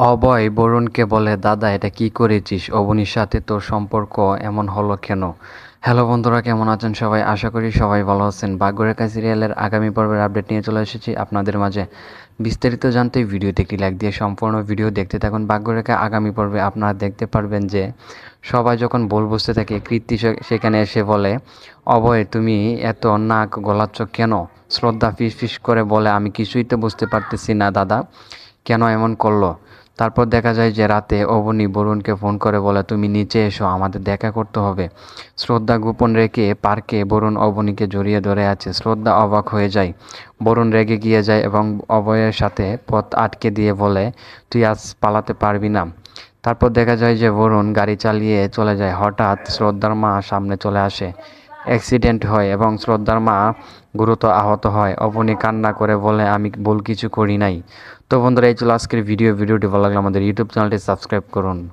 অভয় বরুণকে বলে, দাদা, এটা কি করেছিস? অবনীর সাথে তোর সম্পর্ক এমন হলো কেন? হ্যালো বন্ধুরা, কেমন আছেন সবাই? আশা করি সবাই ভালো আছেন। ভাগ্যরেখা সিরিয়ালের আগামী পর্বের আপডেট নিয়ে চলে এসেছি আপনাদের মাঝে। বিস্তারিত জানতে ভিডিওতে একটি লাইক দিয়ে সম্পূর্ণ ভিডিও দেখতে থাকুন। ভাগ্যরেখা আগামী পর্বে আপনারা দেখতে পারবেন যে, সবাই যখন বল বসতে থাকে কৃত্তি সে- সেখানে এসে বলে অভয় তুমি এত নাক গলাচ্ছ কেন? শ্রদ্ধা ফিস ফিস করে বলে, আমি কিছুই তো বুঝতে পারতেছি না, দাদা। কেন এমন করল? তারপর দেখা যায় যে রাতে অবনী বরুণকে ফোন করে বলে, তুমি নিচে এসো, আমাদের দেখা করতে হবে। শ্রদ্ধা গোপন রেখে পার্কে বরুণ অবনীকে জড়িয়ে ধরে আছে। শ্রদ্ধা অবাক হয়ে যায়। বরুণ রেগে গিয়ে যায় এবং অভয়ের সাথে পথ আটকে দিয়ে বলে, তুই আজ পালাতে পারবি না। তারপর দেখা যায় যে বরুণ গাড়ি চালিয়ে চলে যায়। হঠাৎ শ্রদ্ধার মা সামনে চলে আসে। অ্যাক্সিডেন্ট হয় এবং শ্রদ্ধার মা গুরুতর আহত হয়। অবনী কান্না করে বলে, আমি ভুল কিছু করি নাই। তো বন্ধুরা, এই ছিল আজকের ভিডিও। ভিডিওটি ভালো লাগলে আমাদের ইউটিউব চ্যানেলটি সাবস্ক্রাইব করুন।